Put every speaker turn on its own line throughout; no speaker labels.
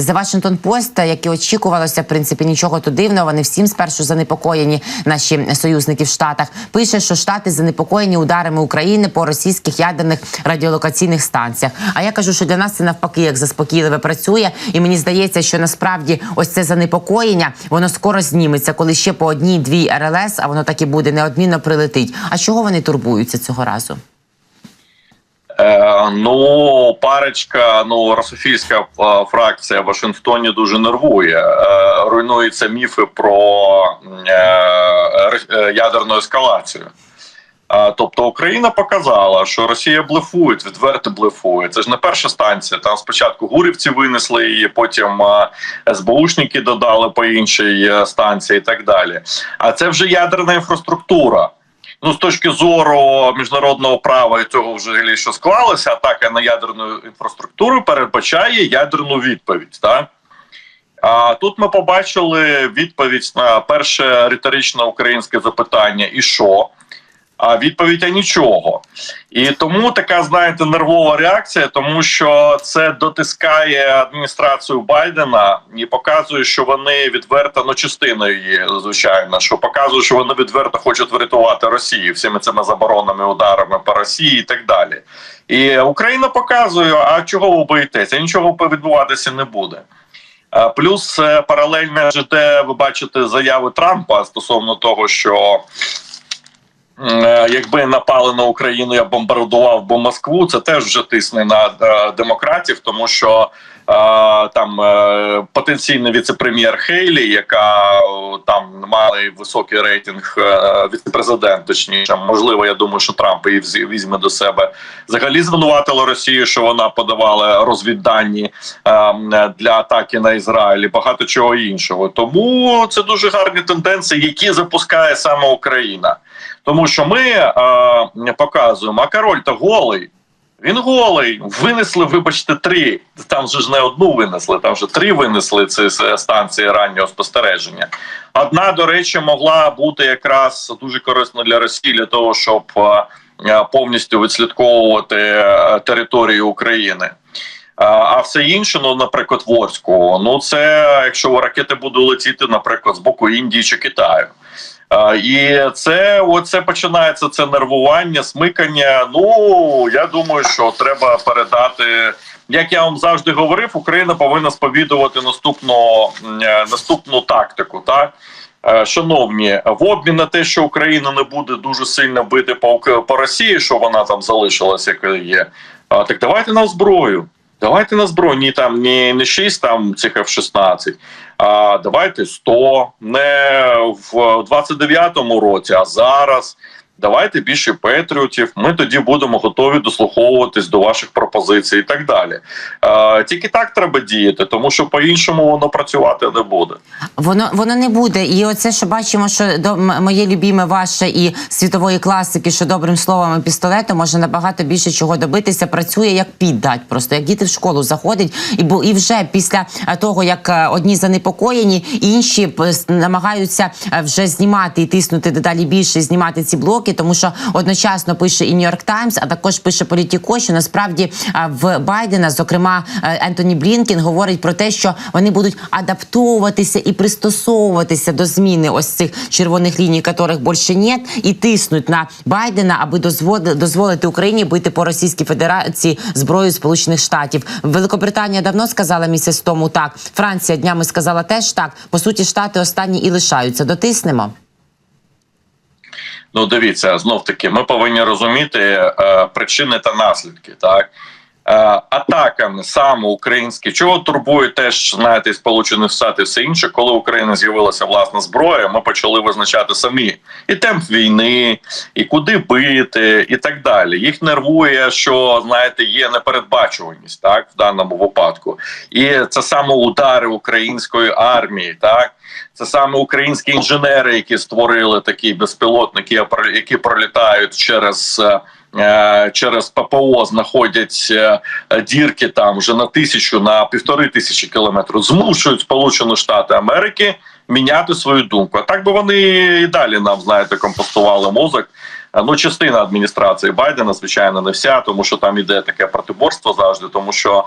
За Вашингтон Пост, як і очікувалося, в принципі, нічого тут дивного. Вони всім спершу занепокоєні. Наші союзники в Штатах пише, що Штати занепокоєні ударами України по російських ядерних радіолокаційних станціях. А я кажу, що для нас це навпаки як заспокійливе працює, і мені здається, що насправді ось це занепокоєння воно скоро зніметься, коли ще по одній-дві РЛС, а воно так і буде неодмінно прилетить. А чого вони турбуються цього разу?
Е, ну, парочка, ну рософільська е, фракція в Вашингтоні дуже нервує. Е, руйнуються міфи про ядерну ескалацію. Тобто Україна показала, що Росія блефує, відверто блефує. Це ж не перша станція. Там спочатку гурівці винесли її, потім СБУшники додали по іншій станції і так далі. А це вже ядерна інфраструктура. Ну, з точки зору міжнародного права і цього взагалі, що склалося, атака на ядерну інфраструктуру передбачає ядерну відповідь. Так? А тут ми побачили відповідь на перше риторичне українське запитання: і що? А відповідь а нічого. І тому така, знаєте, нервова реакція, тому що це дотискає адміністрацію Байдена і показує, що вони відверто, ну частиною є, звичайно, що показує, що вони відверто хочуть врятувати Росію всіми цими заборонами, ударами по Росії і так далі. І Україна показує, а чого ви боїтеся? Нічого відбуватися не буде. Плюс е, паралельно йде, ви бачите заяви Трампа стосовно того, що якби напали на Україну, я бомбардував би Москву. Це теж вже тисне на е, демократів, тому що е, там е, потенційний віце-прем'єр Хейлі, яка е, там має високий рейтинг е, віце-президент, точніше, можливо, я думаю, що Трамп її візьме до себе. Взагалі звинуватила Росію, що вона подавала розвіддані е, для атаки на Ізраїль і багато чого іншого. Тому це дуже гарні тенденції, які запускає саме Україна. Тому що ми е, показуємо, а король то голий. Він голий. Винесли, вибачте, три. Там же ж не одну винесли, там вже три винесли ці станції раннього спостереження. Одна, до речі, могла бути якраз дуже корисна для Росії для того, щоб е, е, повністю відслідковувати е, територію України. А, все інше, ну, наприклад, в Орську, ну це якщо ракети будуть летіти, наприклад, з боку Індії чи Китаю. І це оце починається це нервування, смикання. Ну я думаю, що треба передати. Як я вам завжди говорив, Україна повинна сповідувати наступну е, наступну тактику. Так Е, шановні, в обмін на те, що Україна не буде дуже сильно бити по по Росії, що вона там залишилась, як є. Так давайте на зброю. Давайте на збройні там не, не 6 там цих F-16, а давайте 100, не в 29-му році, а зараз. Давайте більше патріотів. Ми тоді будемо готові дослуховуватись до ваших пропозицій і так далі. Е, тільки так треба діяти, тому що по-іншому воно працювати не буде.
Воно воно не буде. І оце, що бачимо, що до моє любіме ваше і світової класики, що добрим словом і пістолетом може набагато більше чого добитися. Працює як піддать, просто як діти в школу заходять, і бо і вже після е, того, як е, одні занепокоєні, інші намагаються е, вже знімати і тиснути дедалі більше, знімати ці блоки, тому що одночасно пише і Нью-Йорк Таймс, а також пише Політіко, що насправді е, в Байдена, зокрема е, Ентоні Блінкін, говорить про те, що вони будуть адаптовуватися і пристосовуватися до зміни ось цих червоних ліній, яких більше нет, і тиснуть на Байдена, аби дозволи- дозволити Україні бити по Російській Федерації зброю Сполучених Штатів. Великобританія давно сказала місяць тому так. Франція днями сказала теж так. По суті, штати останні і лишаються. Дотиснемо.
Ну, дивіться, знов таки, ми повинні розуміти е, причини та наслідки. Так атаками саме українські, чого турбує теж знаєте, і Сполучених Штатів, все інше, коли в Україні з'явилася власна зброя, ми почали визначати самі і темп війни, і куди бити, і так далі. Їх нервує, що знаєте, є непередбачуваність так в даному випадку, і це саме удари української армії, так. Це саме українські інженери, які створили такі безпілотники, які пролітають через. Е, Через ППО знаходять е, дірки там вже на тисячу на півтори тисячі кілометрів, змушують Сполучені Штати Америки міняти свою думку. А так би вони і далі нам знаєте компостували мозок. е, ну частина адміністрації Байдена, звичайно, не вся, тому що там іде таке протиборство завжди, тому що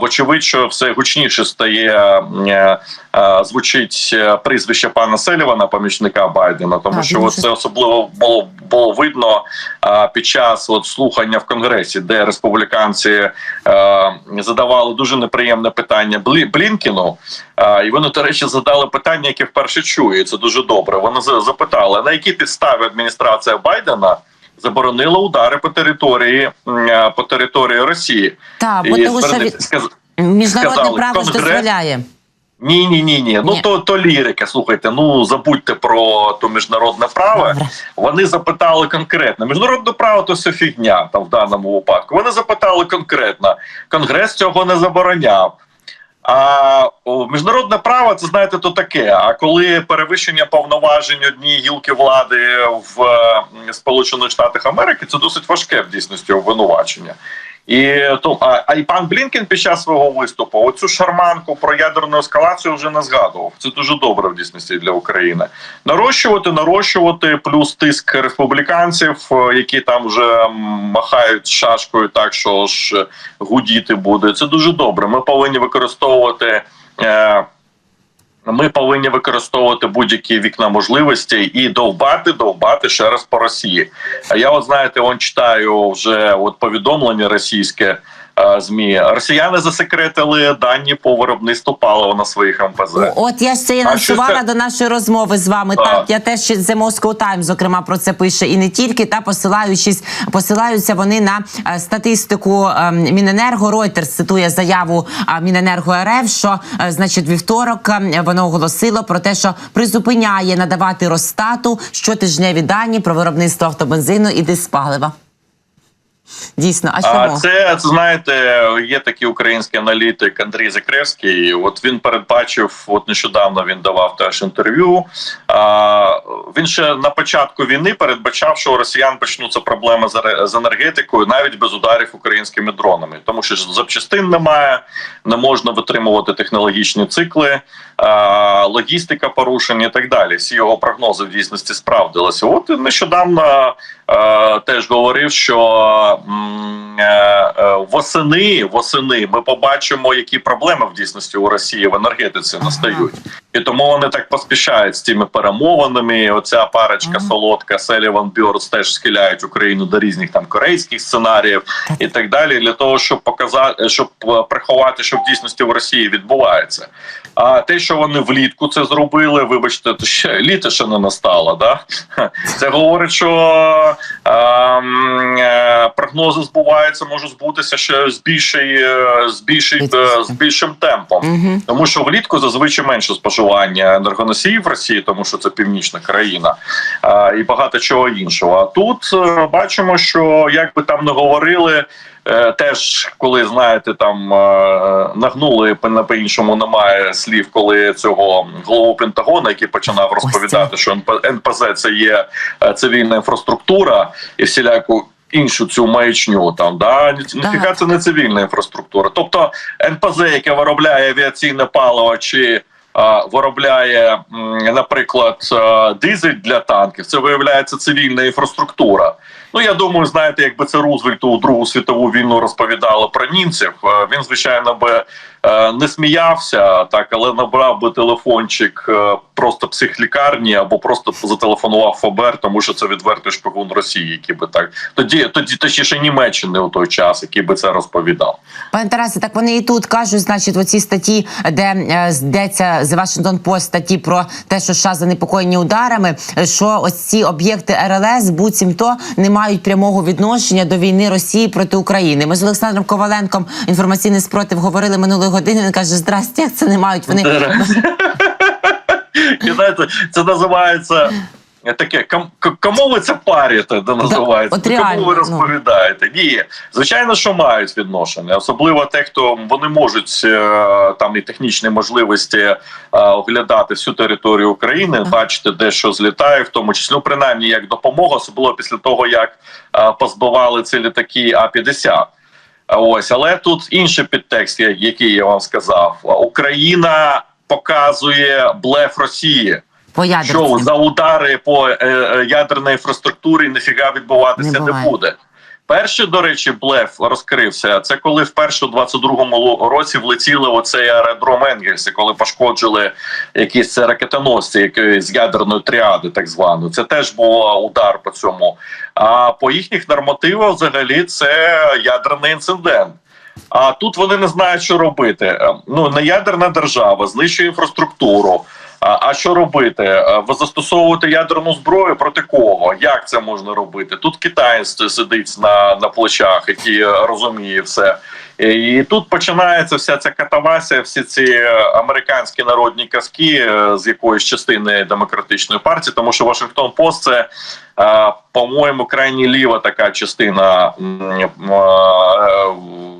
вочевидь, що все гучніше стає звучить прізвище пана Селівана, помічника Байдена, тому
Так,
що це особливо було було видно під час от слухання в конгресі, де республіканці е, задавали дуже неприємне питання Блі- Блінкіну. І вони, до речі, задали питання, яке вперше чую. і Це дуже добре. Вони запитали, на якій підставі адміністрація Байдена заборонила удари по території е, по території Росії.
Так, бо того, що від... міжнародне право ж дозволяє.
Ні, ні, ні, ні. Ну то то лірика. Слухайте. Ну забудьте про то міжнародне право. Вони запитали конкретно. Міжнародне право то все фігня там в даному випадку. Вони запитали конкретно. Конгрес цього не забороняв. А о, міжнародне право це знаєте, то таке. А коли перевищення повноважень однієї гілки влади в е, Сполучених Штатах Америки, це досить важке в дійсності обвинувачення. І то а, а і пан Блінкен під час свого виступу оцю шарманку про ядерну ескалацію вже не згадував. Це дуже добре в дійсності для України. Нарощувати, нарощувати, плюс тиск республіканців, е, які там вже махають шашкою, так що ж гудіти буде. Це дуже добре. Ми повинні використовувати. Е, ми повинні використовувати будь-які вікна можливості і довбати, довбати ще раз по Росії. А я, от знаєте, он читаю вже от повідомлення російське змі. Росіяни засекретили дані по виробництву палива на своїх МПЗ.
От я ще й
А що це?
до нашої розмови з вами.
Так.
Так, я теж The Moscow Times, зокрема, про це пише. І не тільки та посилаючись, посилаються вони на е, статистику е, Міненерго. Reuters цитує заяву е, Міненерго РФ, що е, значить вівторок е, воно оголосило про те, що призупиняє надавати Росстату щотижневі дані про виробництво автобензину і диспалива. Дійсно, а чому?
А це, знаєте, є такий український аналітик Андрій Закревський. От він передбачив, от нещодавно він давав теж інтерв'ю. А, він ще на початку війни передбачав, що у росіян почнуться проблеми з енергетикою навіть без ударів українськими дронами, тому що запчастин немає, не можна витримувати технологічні цикли, а, логістика порушення і так далі. Всі його прогнози в дійсності справдилися. От нещодавно теж говорив, що е, е, восени, восени ми побачимо, які проблеми в дійсності у Росії в енергетиці настають, і тому вони так поспішають з цими перемовинами. Оця парочка солодка Селіван Бьорс теж схиляють Україну до різних там корейських сценаріїв і так далі, для того, щоб показати, щоб е, приховати, що в дійсності в Росії відбувається. А те, що вони влітку це зробили, вибачте, то ще літо ще не настало. Да? Це говорить, що е, прогнози збуваються, можуть збутися ще з більший, е, з більший, е, з більшим темпом.
Угу.
Тому що влітку зазвичай менше споживання енергоносіїв в Росії, тому що це північна країна, і багато чого іншого. А тут е, бачимо, що як би там не говорили. Е, Теж коли знаєте, там е, нагнули по іншому немає слів, коли цього голову Пентагону, який починав розповідати, що НП- НПЗ це є е, цивільна інфраструктура і всіляку іншу цю маячню. Там да ні- ніфіга це не цивільна інфраструктура. Тобто НПЗ, яке виробляє авіаційне паливо чи е, виробляє, наприклад, дизель для танків, це виявляється цивільна інфраструктура. Ну я думаю, знаєте, якби це Рузвельту у Другу світову війну розповідало про німців. е, Він звичайно би е, не сміявся, так, але набрав би телефончик е, просто психлікарні або просто зателефонував ФБР, тому що це відвертий шпигун Росії, який би так тоді, тоді точніше Німеччини у той час, який би це розповідав.
Пане Тарасе, так вони і тут кажуть, значить, в оцій статті, де йдеться з Washington Post статті про те, що США занепокоєні ударами, що ось ці об'єкти РЛС буцімто не мають прямого відношення до війни Росії проти України. Ми з Олександром Коваленком інформаційний спротив говорили минулої години. Він каже: Здрасте, це не мають вони.
Це називається. Таке ком- кому ви це парите, де називається? Ну, кому ви
ну.
розповідаєте? Ні, звичайно, що мають відношення, особливо те, хто вони можуть е, там і технічні можливості е, оглядати всю територію України, бачити, де що злітає, в тому числі ну, принаймні як допомога, особливо після того, як е, позбивали ці літаки А 50 Ось, але тут інший підтекст, який я вам сказав: Україна показує блеф Росії.
По ядерці.
що за удари по е, е, ядерній інфраструктурі ніфіга відбуватися
Не
не, буде. Перший, до речі, блеф розкрився. Це коли вперше у 22-му році влетіли оцей аеродром Енгельсі, коли пошкоджили якісь ракетоносці якоїсь з ядерної тріади, так званої. Це теж був удар по цьому. А по їхніх нормативах, взагалі, це ядерний інцидент. А тут вони не знають, що робити. Е, Ну не ядерна держава знищує інфраструктуру. А, що робити? Е, Ви застосовуєте ядерну зброю проти кого? Як це можна робити? Тут китаєць сидить на, на плечах, який е, розуміє все. І, тут починається вся ця катавасія, всі ці американські народні казки е, з якоїсь частини демократичної партії, тому що Вашингтон Пост це. По-моєму, крайні ліва така частина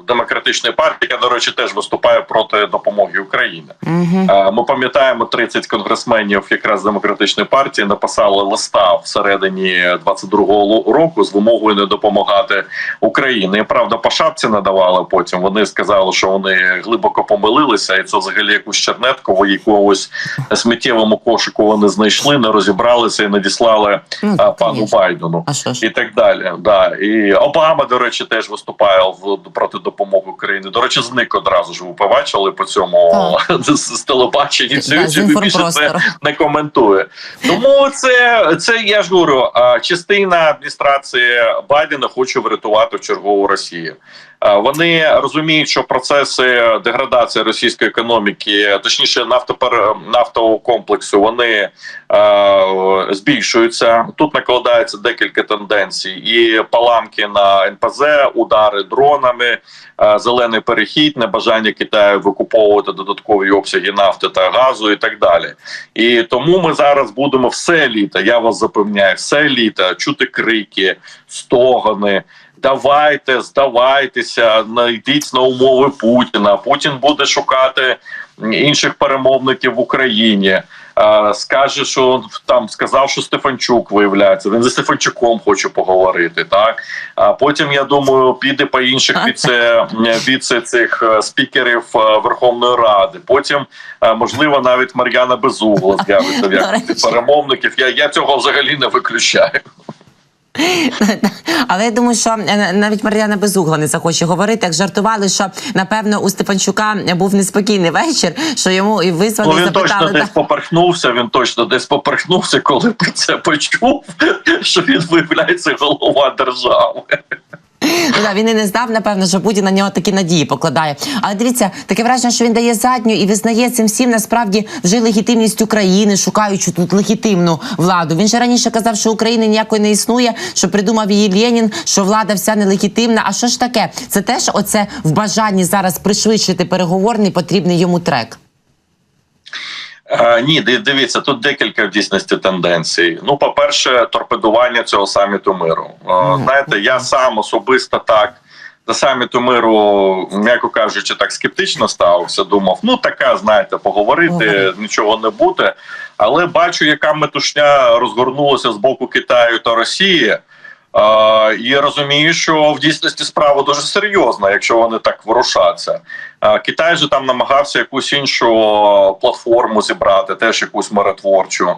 демократичної партії, яка, до речі, теж виступає проти допомоги Україні.
Угу.
Ми пам'ятаємо 30 конгресменів якраз демократичної партії написали листа всередині 22-го року з вимогою не допомагати Україні. І правда, по шапці надавали потім. Вони сказали, що вони глибоко помилилися, і це взагалі якусь чернетку в якогось сміттєвому кошику вони знайшли, не розібралися і надіслали
Ну,
е, пану
конечно.
Байдену
А що ж?
і так далі. Да. І Обама, до речі, теж виступає в проти допомоги Україні. До речі, зник одразу ж ви побачили по цьому з, з цю більше це не коментує. Тому це, це я ж говорю, частина адміністрації Байдена хоче врятувати в чергову Росію. А, Вони розуміють, що процеси деградації російської економіки, точніше, нафтопер нафтового комплексу, вони е, збільшуються. Тут накладається декілька тенденцій: і паламки на НПЗ, удари дронами, е, зелений перехід, небажання Китаю викуповувати додаткові обсяги нафти та газу, і так далі. І тому ми зараз будемо все літо. Я вас запевняю, все літо чути крики, стогони. Давайте, здавайтеся, найдіть на умови Путіна. Путін буде шукати інших перемовників в Україні. Скаже, що там сказав, що Стефанчук виявляється. Він зі Стефанчуком хоче поговорити. Так а потім я думаю, піде по інших віце, віце цих е, спікерів е, Верховної Ради. Потім е, можливо навіть Мар'яна Безугла з'явиться в якості перемовників. Я, я цього взагалі не виключаю.
Але я думаю, що е, навіть Мар'яна Безугла не захоче говорити. Як жартували, що напевно у Степанчука був неспокійний вечір, що йому і визвали,
Ну
він
він точно
запитали.
десь поперхнувся. Він точно десь поперхнувся, коли це почув, що він виявляється голова держави.
Ну, да, він і не знав, напевно, що Путін на нього такі надії покладає. Але дивіться, таке враження, що він дає задню і визнає цим всім насправді вже легітимність України, шукаючи тут легітимну владу. Він же раніше казав, що України ніякої не існує, що придумав її Ленін, що влада вся нелегітимна. А що ж таке? Це теж оце в бажанні зараз пришвидшити переговорний потрібний йому трек.
Е, ні, дивіться, тут декілька в дійсності тенденцій. Ну, по-перше, торпедування цього саміту миру. Е, Знаєте, я сам особисто так до саміту миру, м'яко кажучи, так скептично ставився. Думав, ну така, знаєте, поговорити, нічого не буде. Але бачу, яка метушня розгорнулася з боку Китаю та Росії. І розумію, що в дійсності справа дуже серйозна, якщо вони так вирушаться. Е, Китай же там намагався якусь іншу платформу зібрати, теж якусь миротворчу.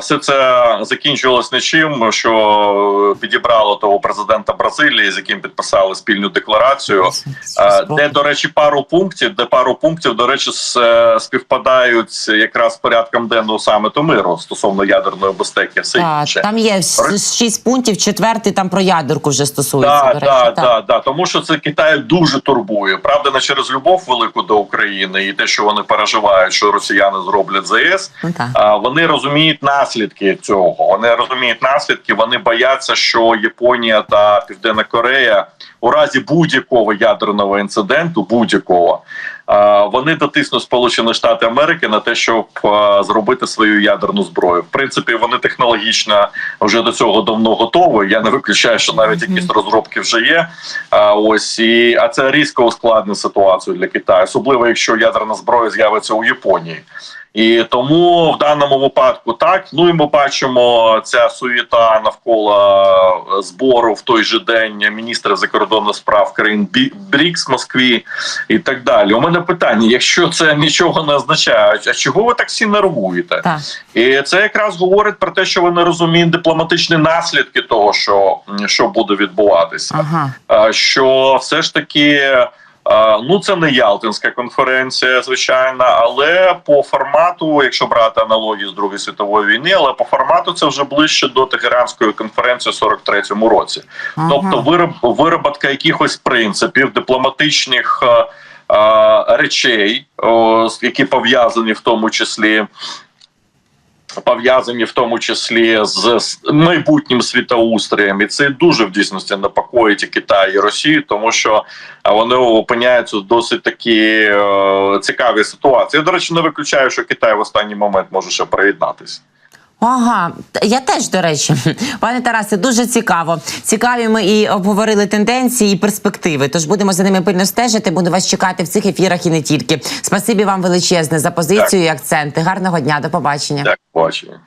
Все це закінчилось нічим, що підібрало того президента Бразилії, з яким підписали спільну декларацію. Де, до речі, пару пунктів, де пару пунктів, до речі, е, співпадають якраз з порядком денного саміту миру стосовно ядерної безпеки. Все
Так,
інше.
там є шість пунктів, четвертий там про ядерку вже стосується.
Да,
до речі,
да,
так.
да, да, тому що це Китай дуже турбує. Правда, не через любов велику до України і те, що вони переживають, що росіяни зроблять ЗС.
Ну.
А вони розуміють наслідки цього. Вони розуміють наслідки. Вони бояться, що Японія та Південна Корея у разі будь-якого ядерного інциденту, будь-якого. Вони дотиснуть Сполучені Штати Америки на те, щоб зробити свою ядерну зброю. В принципі, вони технологічно вже до цього давно готові. Я не виключаю, що навіть якісь розробки вже є. А ось і а це різко ускладнить ситуацію для Китаю, особливо якщо ядерна зброя з'явиться у Японії. І тому в даному випадку так. Ну і ми бачимо ця суєта навколо збору в той же день міністра закордонних справ країн БРІКС Москві і так далі. У мене питання: якщо це нічого не означає, а чого ви так всі нервуєте?
Так.
І це якраз говорить про те, що ви не розумієте дипломатичні наслідки того, що, що буде відбуватися.
Ага.
Що все ж таки. Ну, це не Ялтинська конференція, звичайно, але по формату, якщо брати аналогію з Другої світової війни, але по формату це вже ближче до Тегеранської конференції в 43-му році.
Ага.
Тобто, вироб, якихось принципів, дипломатичних речей, о, які пов'язані в тому числі. Пов'язані в тому числі з майбутнім світоустроєм, і це дуже в дійсності непокоїть Китай і Росію, тому що вони опиняються в досить такі е, цікаві ситуації. Я, до речі, не виключаю, що Китай в останній момент може ще приєднатися.
Ага, я теж до речі, пане Тарасе, дуже цікаво. Цікаві ми і обговорили тенденції і перспективи. Тож будемо за ними пильно стежити. Буду вас чекати в цих ефірах і не тільки. Спасибі вам величезне за позицію і акценти. Гарного дня, до побачення.
Так, бачення.